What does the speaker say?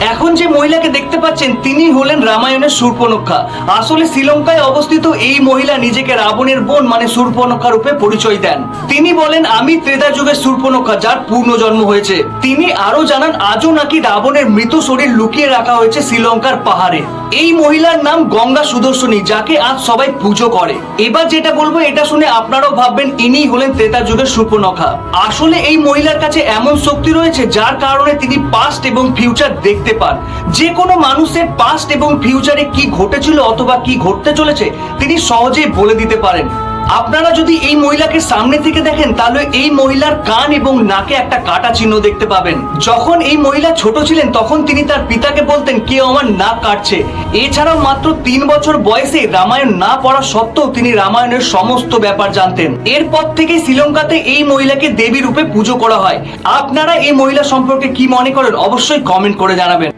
এখন যে মহিলাকে দেখতে পাচ্ছেন, তিনি হলেন রামায়ণের সুরপনক্ষা আসলে শ্রীলঙ্কায় অবস্থিত এই মহিলা নিজেকে রাবণের বোন মানে সুরপনক্ষা রূপে পরিচয় দেন। তিনি বলেন, আমি ত্রেতা যুগের সূর্পনক্ষা যার পূর্ণ জন্ম হয়েছে। তিনি আরও জানান, আজও নাকি রাবণের মৃত শরীর লুকিয়ে রাখা হয়েছে শ্রীলঙ্কার পাহাড়ে। এই মহিলার নাম গঙ্গা সুদর্শনী, যাকে আজ সবাই পুজো করে। এবার যেটা বলব, এটা শুনে আপনারাও ভাববেন ইনি হলেন ত্রেতা যুগের সুপনখা আসলে এই মহিলার কাছে এমন শক্তি রয়েছে, যার কারণে তিনি পাস্ট এবং ফিউচার দেখতে পান। যে কোনো মানুষের পাস্ট এবং ফিউচারে কি ঘটেছিল অথবা কি ঘটতে চলেছে, তিনি সহজেই বলে দিতে পারেন। আপনারা যদি এই মহিলাকে সামনে থেকে দেখেন, তাহলে এই মহিলার কান এবং নাকে একটা কাটা চিহ্ন দেখতে পাবেন। যখন এই মহিলা ছোট ছিলেন, তখন তিনি তার পিতাকে বলতেন, কেউ আমার নাক কাটছে। এছাড়াও মাত্র তিন বছর বয়সে রামায়ণ না পড়া সত্ত্বেও তিনি রামায়ণের সমস্ত ব্যাপার জানতেন। এরপর থেকে শ্রীলঙ্কাতে এই মহিলাকে দেবী রূপে পুজো করা হয়। আপনারা এই মহিলা সম্পর্কে কি মনে করেন, অবশ্যই কমেন্ট করে জানাবেন।